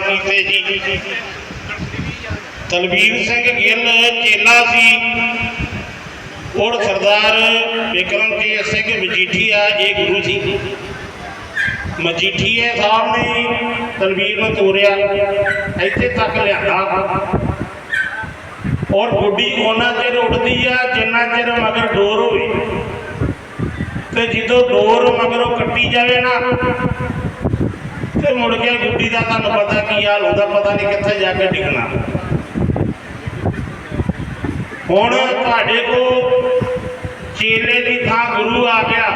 ਕੀਤੇ ਜੀ। ਤਲਵੀਰ ਸਿੰਘ ਗਿੱਲ ਚੇਲਾ ਸੀ। ਔਰ ਸਰਦਾਰ ਬਿਕਰਮਜੀਤ ਸਿੰਘ ਮਜੀਠੀਆ, ਇਹ ਗੁਰੂ ਸੀ। ਮਜੀਠੀਏ ਸਾਹਿਬ ਨੇ ਤਲਵੀਰ ਨੂੰ ਤੋਰਿਆ। ਇੱਥੇ ਤੱਕ ਲਿਆਂਦਾ। ਔਰ ਗੁੱਡੀ ਉਹਨਾਂ ਚਿਰ ਉੱਡਦੀ ਆ, ਜਿੰਨਾ ਚਿਰ ਮਗਰ ਡੋਰ ਹੋਵੇ। ਤੇ ਜਦੋਂ ਡੋਰ ਮਗਰੋਂ ਕੱਟੀ ਜਾਵੇ ਨਾ ਤੇ ਮੁੜ ਕੇ ਗੁੱਡੀ ਦਾ ਤੁਹਾਨੂੰ ਪਤਾ ਕੀ ਹਾਲ ਹੁੰਦਾ, ਪਤਾ ਨਹੀਂ ਕਿੱਥੇ ਜਾ ਕੇ ਡਿੱਗਣਾ। ਹੁਣ ਤੁਹਾਡੇ ਕੋ ਚੇਲੇ ਦੀ ਥਾਂ ਗੁਰੂ ਆ ਗਿਆ।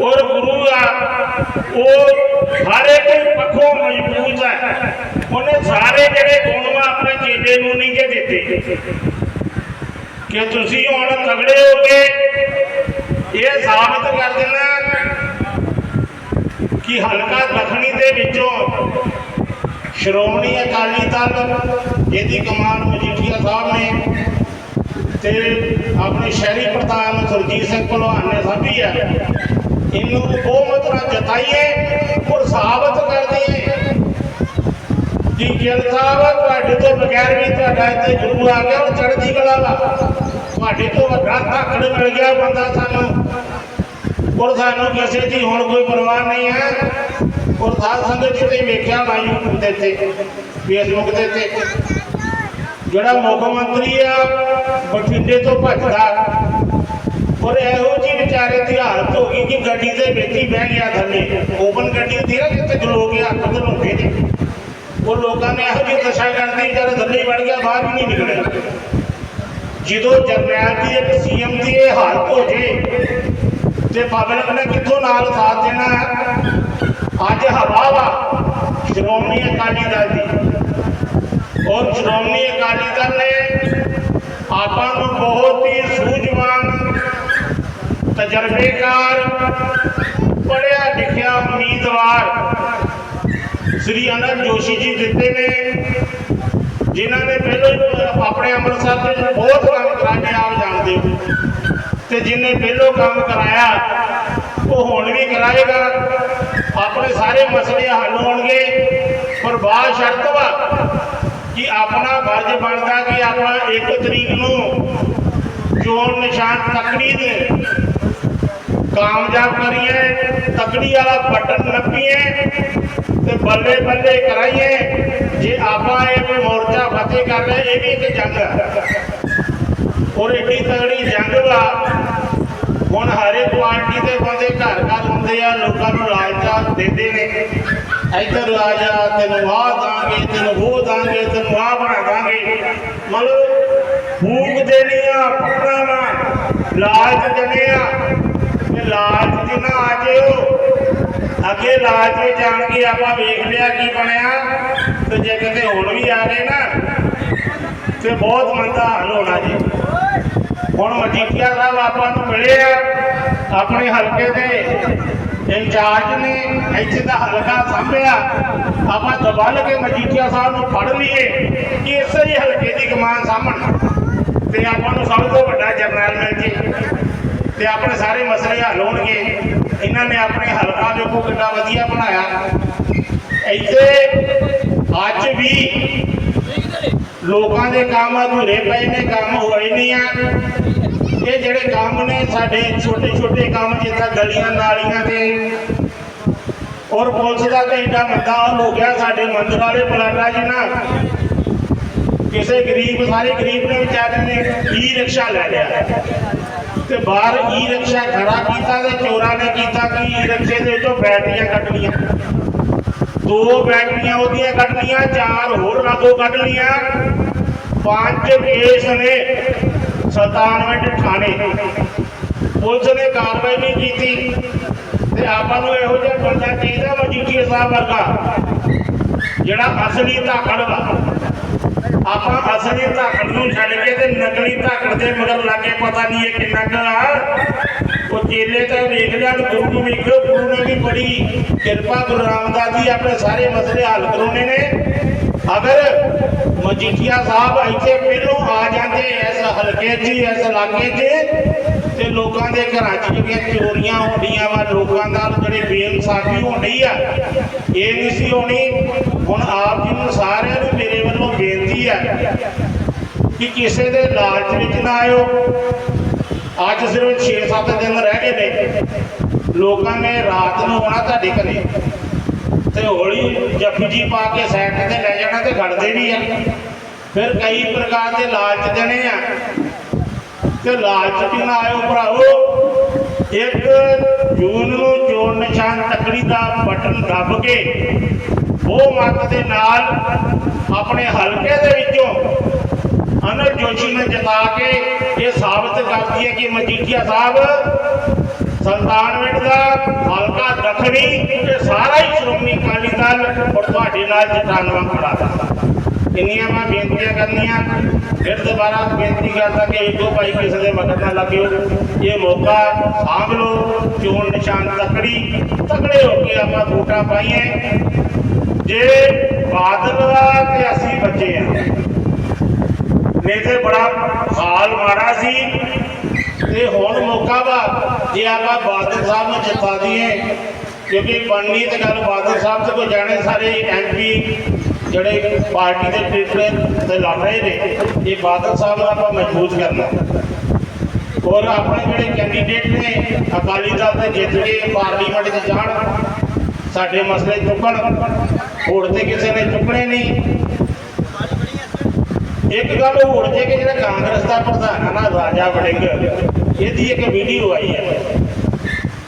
ਔਰ ਗੁਰੂ ਆ, ਉਹ ਸਾਰੇ ਕੋਈ ਪੱਖੋਂ ਮਜ਼ਬੂਤ ਹੈ। ਉਹਨੇ ਸਾਰੇ ਜਿਹੜੇ ਗੁਣ ਵਾ ਆਪਣੇ ਚੇਲੇ ਨੂੰ ਨਹੀਂ ਜੇ ਦਿੱਤੇ। ਕਿ ਤੁਸੀਂ ਹੁਣ ਤਗੜੇ ਹੋ ਕੇ ਇਹ ਸਾਬਤ ਕਰ ਦੇਣਾ ਕਿ ਹਲਕਾ ਦਖਣੀ ਦੇ ਵਿੱਚੋਂ ਸ਼੍ਰੋਮਣੀ ਅਕਾਲੀ ਦਲ, ਜਿਹਦੀ ਕਮਾਨ ਮਜੀਠੀਆ ਸਾਹਿਬ ਨੇ ਤੇ ਆਪਣੇ ਸ਼ਹਿਰੀ ਪ੍ਰਧਾਨ ਸੁਰਜੀਤ ਸਿੰਘ ਭਲਵਾਨ ਨੇ ਸਾਂਭੀ ਹੈ, ਇਹਨੂੰ ਬਹੁਮਤ ਨਾਲ ਜਤਾਈਏ ਔਰ ਸਾਬਤ ਕਰ ਦਈਏ। ਕਿ ਗਿੱਲ ਸਾਹਿਬ, ਤੁਹਾਡੇ ਤੋਂ ਬਗੈਰ ਵੀ ਤੁਹਾਡਾ ਇੱਥੇ ਗੁਰੂ ਆ ਗਿਆ ਉਹ ਚੜ੍ਹਦੀ ਕਲਾ ਵਾ। ਤੁਹਾਡੇ ਤੋਂ ਵੱਡਾ ਧਾਕੜ ਮਿਲ ਗਿਆ ਬੰਦਾ ਸਾਨੂੰ। ਔਰ ਸਾਨੂੰ ਕਿਸੇ ਦੀ ਹੁਣ ਕੋਈ ਪਰਵਾਹ ਨਹੀਂ ਹੈ। ਔਰ ਸਾਧ ਸੰਗਤ ਜੀ ਵੇਖਿਆ ਨਾ ਦੇ ਤੇ ਫੇਸਬੁੱਕ ਦੇ ਤੇ ਜਿਹੜਾ ਮੁੱਖ ਮੰਤਰੀ ਆ, ਬਠਿੰਡੇ ਤੋਂ ਭੱਜਦਾ। ਔਰ ਇਹੋ ਜੀ ਵਿਚਾਰੇ ਦੀ ਹਾਲਤ ਹੋ ਗਈ ਕਿ ਗੱਡੀ ਦੇ ਵਿੱਚ ਹੀ ਬਹਿ ਗਿਆ ਥੱਲੇ। ਓਪਨ ਗੱਡੀ ਹੁੰਦੀ ਨਾ ਜਿੱਥੇ ਖਲੋ ਕੇ ਹੱਥ ਧਰੋਂਦੇ ਨੇ। ਉਹ ਲੋਕਾਂ ਨੇ ਇਹੋ ਜਿਹੀ ਦਸ਼ਾ ਕਰਦੀ ਜਦ ਥੱਲੇ ਹੀ ਵੜ ਗਿਆ, ਬਾਹਰ ਵੀ ਨਹੀਂ ਨਿਕਲਿਆ। ਜਦੋਂ ਜਰਨੈਲ ਦੀ, ਇੱਕ ਸੀਐਮ ਦੀ ਇਹ ਹਾਲਤ ਹੋ ਜੇ ਤੇ ਪਬਲਿਕ ਨੇ ਕਿੱਥੋਂ ਨਾਲ ਸਾਥ ਦੇਣਾ ਹੈ? ਅੱਜ ਹਵਾ ਵਾ, ਸ਼੍ਰੋਮਣੀ ਅਕਾਲੀ ਦਲ ਦੀ ਔਰ ਸ਼੍ਰੋਮਣੀ ਅਕਾਲੀ ਦਲ ਨੇ ਆਪਾਂ ਨੂੰ ਬਹੁਤ ਹੀ ਸੂਝਵਾਨ, ਤਜਰਬੇਕਾਰ ਪੜਿਆ ਲਿਖਿਆ ਉਮੀਦਵਾਰ ਸ੍ਰੀ ਅਨੰਦ ਜੋਸ਼ੀ ਜੀ ਦਿੱਤੇ ਨੇ, ਜਿਨ੍ਹਾਂ ਨੇ ਪਹਿਲਾਂ ਆਪਣੇ ਅੰਮ੍ਰਿਤਸਰ ਦੇ ਬਹੁਤ ਕੰਮ ਕਰਾਏ ਆਪ ਜਾਣਦੇ ਹੋ ਤੇ ਜਿਹਨੇ ਪਹਿਲੋਂ ਕੰਮ ਕਰਾਇਆ, ਉਹ ਹੁਣ ਵੀ ਕਰਾਏਗਾ। ਆਪਣੇ ਸਾਰੇ ਮਸਲੇ ਹੱਲ ਹੋਣਗੇ। ਪਰ ਬਾਅਦ ਸ਼ਰਤ ਵਾ ਕਿ ਆਪਣਾ ਫਰਜ਼ ਬਣਦਾ ਕਿ ਆਪਾਂ 1 ਤਰੀਕ ਨੂੰ ਚੋਣ ਨਿਸ਼ਾਨ ਤਕੜੀ ਦੇ। ਕਾਮਯਾਬ ਕਰੀਏ, ਤਕੜੀ ਵਾਲਾ ਬਟਨ ਨੱਪੀਏ ਤੇ ਬੱਲੇ ਬੱਲੇ ਕਰਾਈਏ। ਜੇ ਆਪਾਂ ਇਹ ਮੋਰਚਾ ਫਤਿਹ ਕਰ ਲਿਆ ਇਹ ਵੀ ਇੱਕ ਜੰਗ ਹੈ ਔਰ ਏਡੀ ਤਗੜੀ ਹੁਣ ਹਰੇ ਪਾਰਟੀ ਦੇ ਬੰਦੇ ਘਰ ਘਰ ਹੁੰਦੇ ਆ, ਲੋਕਾਂ ਨੂੰ ਲਾਲਚਾ ਦਿੰਦੇ ਨੇ। ਇੱਧਰ ਆ ਜਾ, ਤੈਨੂੰ ਆਹ ਦਾਂਗੇ, ਤੈਨੂੰ ਉਹ ਦਾਂਗੇ, ਤੈਨੂੰ ਆਹ ਬਣਾ ਦਾਂਗੇ। ਮਤਲਬ ਫੂਕ ਦੇਣੀ ਆ ਲਾਲਚ ਦੇਣੇ ਆ। ਤੇ ਲਾਲਚ ਚ ਨਾ ਆ ਜਿਓ ਅੱਗੇ ਲਾਲਚ ਵਿੱਚ ਜਾਣ ਕੇ ਆਪਾਂ ਵੇਖ ਲਿਆ ਕੀ ਬਣਿਆ। ਤੇ ਜੇ ਕਿਤੇ ਹੁਣ ਵੀ ਆ ਗਏ ਨਾ, ਤੇ ਬਹੁਤ ਮੰਦਾ ਹਾਲ ਹੋਣਾ ਜੀ। ਹੁਣ ਮਜੀਠੀਆ ਸਾਹਿਬ ਆਪਾਂ ਨੂੰ ਮਿਲੇ ਆ, ਆਪਣੇ ਹਲਕੇ ਦੇ ਇੰਚਾਰਜ ਨੇ ਇੱਥੇ ਦਾ ਹਲਕਾ ਸੰਭਿਆ। ਆਪਾਂ ਦਬਲ ਕੇ ਮਜੀਠੀਆ ਸਾਹਿਬ ਨੂੰ ਫੜ ਲਈਏ ਕਿ ਇਸੇ ਹੀ ਹਲਕੇ ਦੀ ਕਮਾਨ ਸਾਹਮਣ ਤੇ ਆਪਾਂ ਨੂੰ ਸਭ ਤੋਂ ਵੱਡਾ ਜਰਨੈਲ ਮਿਲ ਜੇ ਤੇ ਆਪਣੇ ਸਾਰੇ ਮਸਲੇ ਹੱਲ ਹੋਣਗੇ। ਇਹਨਾਂ ਨੇ ਆਪਣੇ ਹਲਕਾ ਵੇਖੋ ਕਿੰਨਾ ਵਧੀਆ ਬਣਾਇਆ। ਇੱਥੇ ਅੱਜ ਵੀ ਲੋਕਾਂ ਦੇ ਕੰਮ ਅਧੂਰੇ ਪਏ ਨੇ, ਕੰਮ ਹੋਏ ਨਹੀਂ ਆ। ਇਹ ਜਿਹੜੇ ਕੰਮ ਨੇ ਸਾਡੇ ਛੋਟੇ ਛੋਟੇ ਕੰਮ, ਜਿੱਦਾਂ ਗਲੀਆਂ ਨਾਲੀਆਂ ਦੇ ਔਰ ਪੁਲਿਸ ਦਾ ਤਾਂ ਏਡਾ ਮੰਦਾ ਹੋ ਗਿਆ ਸਾਡੇ ਮੰਦਰ ਵਾਲੇ ਪਲਾਟਾ ਜੀ ਨਾ। ਕਿਸੇ ਗਰੀਬ, ਸਾਰੇ ਗਰੀਬ ਨੇ ਵਿਚਾਰੇ ਨੇ ਈ ਰਿਕਸ਼ਾ ਲੈ ਲਿਆ। ਤੇ ਬਾਹਰ ਈ ਰਿਕਸ਼ਾ ਖੜਾ ਕੀਤਾ ਤੇ ਚੋਰਾਂ ਨੇ ਕੀਤਾ ਕਿ ਈ ਰਿਕਸ਼ੇ ਦੇ ਵਿੱਚੋਂ ਬੈਟਰੀਆਂ ਕੱਢਣੀਆਂ। ਦੋ ਬੈਟਰੀਆਂ ਉਹਦੀਆਂ ਕੱਢਣੀਆਂ, ਚਾਰ ਹੋਰ ਲਾਗੋ ਕੱਢ ਲਈਆਂ ਪੰਜ ਕੇਸ ਨੇ। 97 ਥਾਣੇ ਪੁਲਿਸ ਨੇ ਕਾਰਵਾਈ ਨਹੀਂ ਕੀਤੀ ਤੇ ਆਪਾਂ ਨੂੰ ਇਹੋ ਜਿਹਾ ਬੰਦਾ ਚਾਹੀਦਾ ਮਜੀਠੀਆ ਸਾਹਿਬ ਵਰਗਾ, ਜਿਹੜਾ ਅਸਲੀ ਧਾਕੜ ਵਾ। ਆਪਾਂ ਅਸਲੀ ਧਾਕੜ ਨੂੰ ਛੱਡ ਕੇ ਤੇ ਨਕਲੀ ਧਾਕੜ ਦੇ ਮਗਰ ਲੱਗੇ ਪਤਾ ਨਹੀਂ ਇਹ ਕਿੰਨਾ ਕੁ ਉਹ ਚੇਲੇ ਤਾਂ ਵੇਖ ਲਿਆ ਗੁਰੂ ਨੂੰ ਵੇਖੋ ਗੁਰੂ ਨੇ ਵੀ ਬੜੀ ਕਿਰਪਾ, ਗੁਰੂ ਰਾਮਦਾਸ ਜੀ ਆਪਣੇ ਸਾਰੇ ਮਸਲੇ ਹੱਲ ਕਰਾਉਣੇ ਨੇ। ਅਗਰ ਮਜੀਠੀਆ ਸਾਹਿਬ ਇੱਥੇ ਪਹਿਲੋਂ ਆ ਜਾਂਦੇ ਇਸ ਹਲਕੇ 'ਚ, ਇਸ ਇਲਾਕੇ 'ਚ, ਤੇ ਲੋਕਾਂ ਦੇ ਘਰਾਂ 'ਚ ਜਿਹੜੀਆਂ ਚੋਰੀਆਂ ਹੁੰਦੀਆਂ ਵਾ, ਲੋਕਾਂ ਨਾਲ ਜਿਹੜੇ ਬੇਇਨਸਾਫੀ ਹੁੰਦੀ ਆ, ਇਹ ਨਹੀਂ ਸੀ ਹੋਣੀ। ਹੁਣ ਆਪ ਜੀ ਨੂੰ ਸਾਰਿਆਂ ਨੂੰ ਮੇਰੇ ਵੱਲੋਂ ਬੇਨਤੀ ਆ ਕਿ ਕਿਸੇ ਦੇ ਲਾਲਚ ਵਿੱਚ ਨਾ ਆਇਓ। ਅੱਜ ਸਿਰਫ 6-7 ਦਿਨ ਰਹਿ ਗਏ ਨੇ। ਲੋਕਾਂ ਨੇ ਰਾਤ ਨੂੰ ਆਉਣਾ ਤੁਹਾਡੇ ਘਰੇ। ਤੇ ਹੌਲੀ ਜੱਫੀ ਪਾ ਕੇ ਸਾਈਡ ਤੇ ਲੈ ਜਾਣਾ ਤੇ ਖੜਦੇ ਵੀ ਆ। ਫਿਰ ਕਈ ਪ੍ਰਕਾਰ ਦੇ ਲਾਲਚ ਦੇਣੇ ਆ। ਤੇ ਲਾਲਚ ਚ ਨਾ ਆਇਓ ਭਰਾਵੋ? ਇੱਕ ਜੂਨ ਨੂੰ ਚੋਣ ਨਿਸ਼ਾਨ ਤਕੜੀ ਦਾ ਬਟਨ ਦੱਬ ਕੇ ਉਹ ਮਤ ਦੇ ਨਾਲ ਆਪਣੇ ਹਲਕੇ ਦੇ ਵਿੱਚੋਂ ਅਨਰ ਜੋਸ਼ੀ ਨੇ ਜਿਤਾ ਕੇ ਇਹ ਸਾਬਤ ਕਰਦੀ ਹੈ ਕਿ ਮਜੀਠੀਆ ਸਾਹਿਬ ਸੰਤਾਨਵੇਂਟ ਦਾ ਹਲਕਾ ਦੱਖਣੀ ਤੇ ਸਾਰਾ ਹੀ ਸ਼੍ਰੋਮਣੀ ਅਕਾਲੀ ਦਲ ਔਰ ਤੁਹਾਡੇ ਨਾਲ ਜਟਾਨਵਾ ਖੜਾ ਦਾ ਇੰਨੀਆਂ ਮੈਂ ਬੇਨਤੀਆਂ ਕਰਨੀਆਂ, ਫਿਰ ਦੁਬਾਰਾ ਬੇਨਤੀ ਕਰਦਾ ਕਿ ਇਦੋਂ ਭਾਈ ਕਿਸੇ ਦੇ ਮਗਰ ਨਾ ਲੱਗਿਓ ਇਹ ਮੌਕਾ ਸਾਂਭ ਲਓ, ਚੋਣ ਨਿਸ਼ਾਨ ਤਕੜੀ, ਤਕੜੇ ਹੋ ਕੇ ਆਪਾਂ ਵੋਟਾਂ ਪਾਈਏ ਜੇ ਬਾਦਲ ਦਾ ਤੇ ਅਸੀਂ ਬੱਚੇ ਆ। ਨਹੀਂ ਤੇ ਬੜਾ ਹਾਲ ਮਾੜਾ ਸੀ ਤੇ ਹੁਣ ਮੌਕਾ ਵਾ ਜੇ ਆਪਾਂ ਬਾਦਲ ਸਾਹਿਬ ਨੂੰ ਜਿਤਾ ਦਈਏ, ਕਿਉਂਕਿ ਬਣਨੀ ਤੇ ਗੱਲ ਬਾਦਲ ਸਾਹਿਬ ਤੇ ਕੋਈ ਜਾਣੇ ਸਾਰੇ ਐਮਪੀ ਜਿਹੜੇ ਪਾਰਟੀ ਦੇ ਟਿਕਟੇ ਤੇ ਲੜ ਰਹੇ ਨੇ, ਇਹ ਬਾਦਲ ਸਾਹਿਬ ਨੂੰ ਆਪਾਂ ਮਜ਼ਬੂਤ ਕਰਨਾ ਔਰ ਆਪਣੇ ਜਿਹੜੇ ਕੈਂਡੀਡੇਟ ਨੇ, ਅਕਾਲੀ ਦਲ ਦੇ ਜਿੱਤ ਕੇ ਪਾਰਲੀਮੈਂਟ 'ਚ ਜਾਣ, ਸਾਡੇ ਮਸਲੇ ਚੁੱਕਣ, ਹੋਰ ਤੇ ਕਿਸੇ ਨੇ ਚੁੱਕਣੇ ਨਹੀਂ। ਇੱਕ ਗੱਲ ਹੋਰ, ਜੇ ਕਿ ਜਿਹੜਾ ਕਾਂਗਰਸ ਦਾ ਪ੍ਰਧਾਨ ਹੈ ਨਾ, ਰਾਜਾ ਵੜਿੰਗ ਇਹਦੀ ਇੱਕ ਵੀਡੀਓ ਆਈ ਹੈ।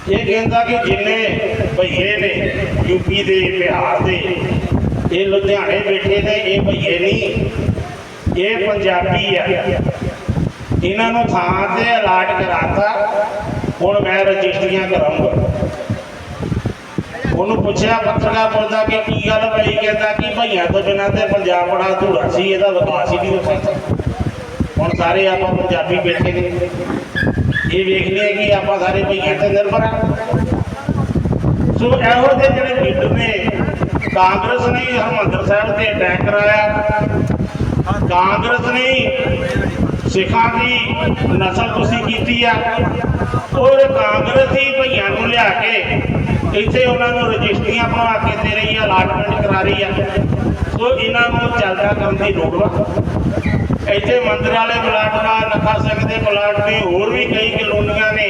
ਇਹ ਕਹਿੰਦਾ ਕਿ ਜਿੰਨੇ ਭਈਏ ਨੇ ਯੂਪੀ ਦੇ, ਬਿਹਾਰ ਦੇ, ਇਹ ਲੁਧਿਆਣੇ ਬੈਠੇ ਨੇ, ਇਹ ਭਈਏ ਨਹੀਂ, ਇਹ ਪੰਜਾਬੀ ਆ। ਇਹਨਾਂ ਨੂੰ ਥਾਂ ਤੇ ਅਲਾਟ ਕਰਾਤਾ। ਹੁਣ ਮੈਂ ਰਜਿਸਟਰੀਆਂ ਕਰਾਉਂਗਾ ਉਹਨੂੰ ਪੁੱਛਿਆ ਪੱਤਰਕਾਰ ਪੁੱਛਦਾ ਕਿ ਕੀ ਗੱਲ ਬਈ ਕਹਿੰਦਾ ਕਿ ਭਈਆਂ ਤੋਂ ਬਿਨਾਂ ਤੇ ਪੰਜਾਬ ਬੜਾ ਅਧੂਰਾ ਸੀ, ਇਹਦਾ ਵਿਕਾਸ ਹੀ ਨਹੀਂ ਹੋ ਸਕਦਾ। ਹੁਣ ਸਾਰੇ ਆਪਾਂ ਪੰਜਾਬੀ ਬੈਠੇ ਨੇ। ਇਹ ਵੇਖਦੇ ਲਿਆ ਕਿ ਆਪਾਂ ਸਾਰੇ ਭਈਆਂ ਤੇ ਨਿਰਭਰ ਆ ਸੋ ਇਹੋ ਜਿਹੇ ਜਿਹੜੇ ਲੀਡਰ ਨੇ, ਕਾਂਗਰਸ ਨੇ ਹੀ ਹਰਮੰਦਰ ਸਾਹਿਬ ਤੇ ਅਟੈਕ ਕਰਾਇਆ। ਕਾਂਗਰਸ ਨੇ ਸਿੱਖਾਂ ਦੀ ਨਸਲ ਤੁਸੀਂ ਕੀਤੀ ਆ, ਔਰ ਕਾਂਗਰਸ ਭਈਆਂ ਨੂੰ ਲਿਆ ਕੇ ਇੱਥੇ ਉਹਨਾਂ ਨੂੰ ਰਜਿਸਟਰੀਆਂ ਬਣਾ ਕੇ ਦੇ ਰਹੀ ਆ ਅਲਾਟਮੈਂਟ ਕਰਾ ਰਹੀ ਆ। ਸੋ ਇਹਨਾਂ ਨੂੰ ਚੱਲਦਾ ਕਰਨ ਦੀ ਲੋੜ ਵਾ। ਇੱਥੇ ਮੰਦਰ ਵਾਲੇ ਪਲਾਟ ਵਾ ਨਖਾ ਸਿੰਘ ਦੇ ਪਲਾਟ ਨੇ ਹੋਰ ਵੀ ਕਈ ਕਲੋਨੀਆਂ ਨੇ,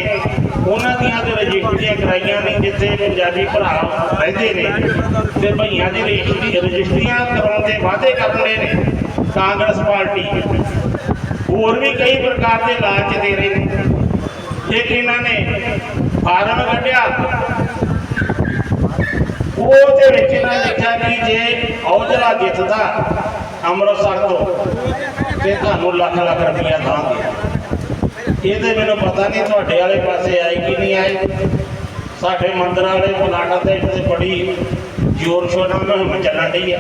ਉਹਨਾਂ ਦੀਆਂ ਤੇ ਰਜਿਸਟਰੀਆਂ ਕਰਾਈਆਂ ਨੇ, ਜਿੱਥੇ ਪੰਜਾਬੀ ਭਰਾ ਰਹਿੰਦੇ ਨੇ। ਤੇ ਭਈਆਂ ਦੀ ਰਜਿਸਟਰੀ ਰਜਿਸਟਰੀਆਂ ਕਰਾਉਣ ਦੇ ਵਾਅਦੇ ਕਰਨੇ ਨੇ ਕਾਂਗਰਸ ਪਾਰਟੀ। ਹੋਰ ਵੀ ਕਈ ਪ੍ਰਕਾਰ ਦੇ ਲਾਲਚ ਦੇ ਰਹੇ ਨੇ। ਇੱਕ ਇਹਨਾਂ ਨੇ ਫਾਰਮ ਕੱਢਿਆ। ਉਹ ਦੇ ਵਿੱਚ ਇਹਨਾਂ ਲਿਖਿਆ ਕਿ ਜੇ ਔਜਲਾ ਜਿੱਤਦਾ, ਅੰਮ੍ਰਿਤਸਰ ਤੋਂ, ਤੇ ਤੁਹਾਨੂੰ ਲੱਖ ਲੱਖ ਰੁਪਈਆ ਦਾਂਗੇ ਇਹਦੇ ਮੈਨੂੰ ਪਤਾ ਨਹੀਂ ਤੁਹਾਡੇ ਵਾਲੇ ਪਾਸੇ ਆਏ ਕਿ ਨਹੀਂ ਆਏ। ਸਾਡੇ ਮੰਦਰ ਵਾਲੇ ਪਲਾਟਾਂ 'ਤੇ ਇੱਥੇ ਬੜੀ ਜ਼ੋਰ ਸ਼ੋਰ ਨਾਲ ਮੁਹਿੰਮ ਚੱਲਣ ਡਈ ਆ।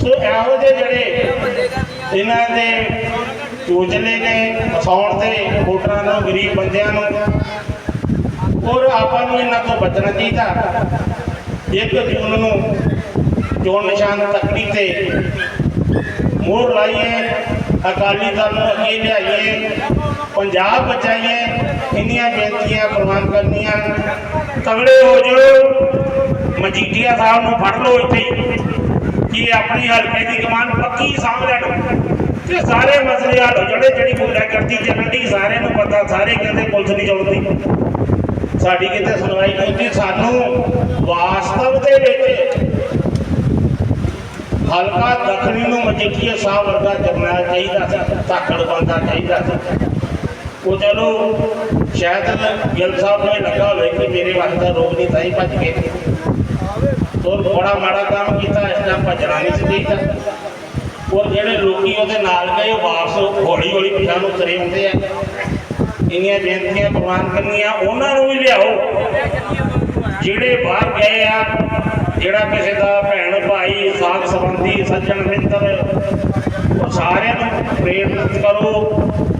ਸੋ ਇਹੋ ਜਿਹੇ ਜਿਹੜੇ ਇਹਨਾਂ ਦੇ ਯੋਜਨੇ ਨੇ ਫਸਾਉਣ ਤੇ ਵੋਟਰਾਂ ਨੂੰ ਗਰੀਬ ਬੰਦਿਆਂ ਨੂੰ। ਔਰ ਆਪਾਂ ਨੂੰ ਇਹਨਾਂ ਤੋਂ ਬਚਣਾ ਚਾਹੀਦਾ। ਇੱਕ ਜੂਨ ਨੂੰ ਚੋਣ ਨਿਸ਼ਾਨ ਤਕੜੀ ਤੇ ਮੋਹਰ ਲਾਈਏ, ਅਕਾਲੀ ਦਲ ਨੂੰ ਅੱਗੇ ਲਿਆਈਏ, ਪੰਜਾਬ ਬਚਾਈਏ, ਇੰਨੀਆਂ ਬੇਨਤੀਆਂ ਪ੍ਰਵਾਨ ਕਰਨੀਆਂ। ਤਗੜੇ ਹੋ ਜਾਓ। ਮਜੀਠੀਆ ਸਾਹਿਬ ਨੂੰ ਫੜ ਲਓ ਇੱਥੇ। ਕਿ ਆਪਣੀ ਹਲਕੇ ਦੀ ਕਮਾਨ ਪੱਕੀ ਸਾਂਭ ਲੈਣ। ਤੇ ਸਾਰੇ ਮਸਲੇ ਹੱਲ ਹੋ ਜਿਹੜੇ ਜਿਹੜੀ ਗੁੰਡਾ ਕਰਦੀ ਚੱਲਣ ਸਾਰਿਆਂ ਨੂੰ ਪਤਾ, ਸਾਰੇ ਕਹਿੰਦੇ ਪੁਲਿਸ ਨਹੀਂ ਚਲਾਉਂਦੀ ਸਾਡੀ ਕਿਤੇ ਸੁਣਵਾਈ ਨਹੀਂ ਹੁੰਦੀ, ਸਾਨੂੰ ਵਾਸਤਵ ਦੇ ਵਿੱਚ ਹਲਕਾ ਦੱਖਣੀ ਨੂੰ ਮਜੀਠੀਆ ਸਾਹਿਬ ਵਰਗਾ ਜਰਨੈਲ ਚਾਹੀਦਾ ਸੀ, ਧਾਕੜ ਬੰਦਾ ਚਾਹੀਦਾ ਸੀ। ਉਹ ਚਲੋ, ਸ਼ਾਇਦ ਗਿੱਲ ਸਾਹਿਬ ਨੂੰ ਲੱਗਾ ਹੋਵੇ ਕਿ ਮੇਰੇ ਵਾਸਤੇ ਰੋਗ ਨਹੀਂ ਤਾਂ ਭੱਜ ਗਏ। ਔਰ ਬੜਾ ਮਾੜਾ ਕੰਮ ਕੀਤਾ, ਇਸ ਟਾਈਮ ਭੱਜਣਾ ਨਹੀਂ ਸੀ ਚਾਹੀਦਾ ਉਹ ਜਿਹੜੇ ਲੋਕੀ ਉਹਦੇ ਨਾਲ ਗਏ, ਉਹ ਵਾਪਸ ਹੌਲੀ ਹੌਲੀ ਪਿਛਾਂ ਨੂੰ ਤੁਰੇ ਹੁੰਦੇ ਆ। ਇੰਨੀਆਂ ਬੇਨਤੀਆਂ ਪ੍ਰਵਾਨ ਕਰਨੀਆਂ ਉਹਨਾਂ ਨੂੰ ਵੀ ਲਿਆਓ। ਜਿਹੜੇ ਬਾਹਰ ਗਏ ਆ, ਜਿਹੜਾ ਕਿਸੇ ਦਾ ਭੈਣ, ਭਾਈ ਸਾਥ ਸੰਬੰਧੀ, ਸੱਜਣ, ਮਿੱਤਰ ਸਾਰਿਆਂ ਨੂੰ ਪ੍ਰੇਰਿਤ ਕਰੋ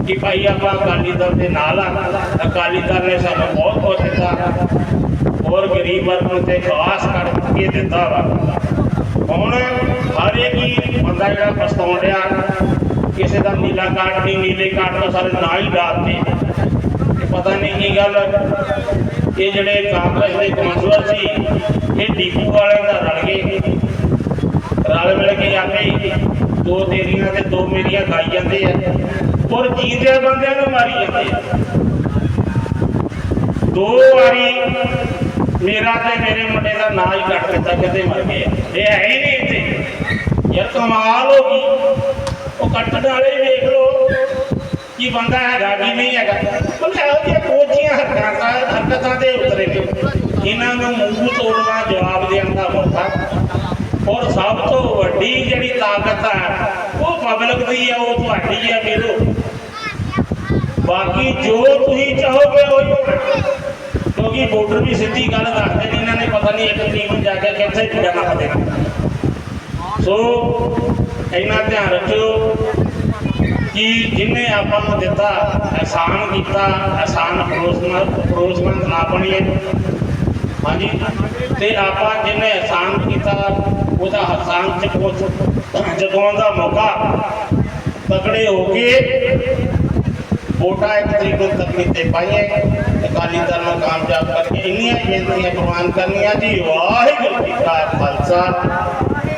ਕਿ ਭਾਈ ਆਪਾਂ ਅਕਾਲੀ ਦਲ ਦੇ ਨਾਲ ਆ। ਅਕਾਲੀ ਦਲ ਨੇ ਸਾਨੂੰ ਬਹੁਤ ਕੁਝ ਦਿੱਤਾ। ਔਰ ਗਰੀਬ ਵਰਗ ਨੂੰ ਤੇ ਖਾਸ ਕਰਕੇ ਦਿੱਤਾ ਵਾ। ਹੁਣ ਹਰ ਇੱਕ ਹੀ ਬੰਦਾ ਜਿਹੜਾ ਪਛਤਾਉਣ ਡਿਆ, ਕਿਸੇ ਦਾ ਨੀਲਾ ਕਾਰਡ ਨਹੀਂ, ਨੀਲੇ ਕਾਰਡ ਤੋਂ ਸਾਰੇ ਨਾਂ ਹੀ ਡਾਲਤੇ ਤੇ ਪਤਾ ਨਹੀਂ ਕੀ ਗੱਲ, ਇਹ ਜਿਹੜੇ ਕਾਂਗਰਸ ਦੇ ਕੌਂਸਲਰ ਸੀ, ਇਹ ਡੀਪੂ ਵਾਲਿਆਂ ਦਾ ਰਲ ਗਏ। ਰਲ ਮਿਲ ਕੇ ਆਪੇ ਦੋ ਤੇਰੀਆਂ ਤੇ ਦੋ ਮੇਰੀਆਂ ਖਾਈ ਜਾਂਦੇ ਆ। ਔਰ ਜੀਂਦੇ ਬੰਦਿਆਂ ਨੂੰ ਮਾਰੀ ਜਾਂਦੇ ਆ। ਦੋ ਵਾਰੀ ਮੇਰਾ ਤੇ ਮੇਰੇ ਮੁੰਡੇ ਦਾ ਨਾਂ ਹੀ ਕੱਟ ਦਿੱਤਾ, ਕਿਤੇ ਮਰ ਗਏ ਆ। ਇਹ ਹੈ ਹੀ ਨਹੀਂ ਇੱਥੇ। ਯਾਰ ਕਮਾਲ ਹੋ ਗਈ। ਉਹ ਕੱਟਣ ਵਾਲੇ ਹੀ ਵੇਖ ਲੋ ਕਿ ਬੰਦਾ ਹੈਗਾ ਕਿ ਨਹੀਂ ਹੈਗਾ। ਮਤਲਬ ਇਹੋ ਜਿਹੀਆਂ ਕੋਚੀਆਂ ਹਰਕਤਾਂ ਹਰਕਤਾਂ ਦੇ ਉਤਰੇ। ਇਹਨਾਂ ਨੂੰ ਮੂੰਹ ਤੋੜਨਾ ਜਵਾਬ ਦੇਣ ਦਾ ਮੌਕਾ। ਔਰ ਸਭ ਤੋਂ ਵੱਡੀ ਜਿਹੜੀ ਤਾਕਤ ਹੈ ਉਹ ਪਬਲਿਕ ਦੀ ਹੈ ਉਹ ਤੁਹਾਡੀ ਹੈ ਮੇਰੋ ਬਾਕੀ ਜੋ ਤੁਸੀਂ ਚਾਹੋਗੇ ਉਹ ਕਿਉਂਕਿ ਵੋਟਰ ਵੀ ਸਿੱਧੀ ਗੱਲ ਦੱਸਦੇ ਨੇ ਇਹਨਾਂ ਨੇ ਪਤਾ ਨਹੀਂ ਇੱਕ ਤਰੀਕ ਨੂੰ ਜਾ ਕੇ ਕਿੱਥੇ ਜਾਣਾ ਦੇਣਾ ਸੋ ਇਹਨਾਂ ਧਿਆਨ ਰੱਖਿਓ ਕਿ ਜਿਨੇ ਆਪਾਂ ਨੂੰ ਦਿੱਤਾ ਅਹਿਸਾਨ ਕੀਤਾ ਅਹਿਸਾਨ ਪਰੋਸਮੰਦ ਪਰੋਸਮੰਦ ਨਾ ਬਣੀਏ ਹਾਂਜੀ ਤੇ ਆਪਾਂ ਜਿਨੇ ਅਹਿਸਾਨ ਕੀਤਾ ਉਹਦਾ ਅਹਿਸਾਨ ਚ ਜਗਾਉਣ ਦਾ ਮੌਕਾ ਤਕੜੇ ਹੋ ਕੇ ਵੋਟਾਂ ਇੱਕ ਤਰੀਕ ਨੂੰ ਤਕਨੀ ਤੇ ਪਾਈਏ ਅਕਾਲੀ ਦਲ ਨੂੰ ਕਾਮਯਾਬ ਕਰਕੇ ਇੰਨੀਆਂ ਬੇਨਤੀਆਂ ਪ੍ਰਵਾਨ ਕਰਨੀਆਂ ਜੀ। ਵਾਹਿਗੁਰੂ ਜੀ ਕਾ ਖਾਲਸਾ।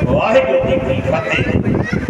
ਵਾਹਿਗੁਰੂ ਜੀ ਕੀ ਫਤਿਹ।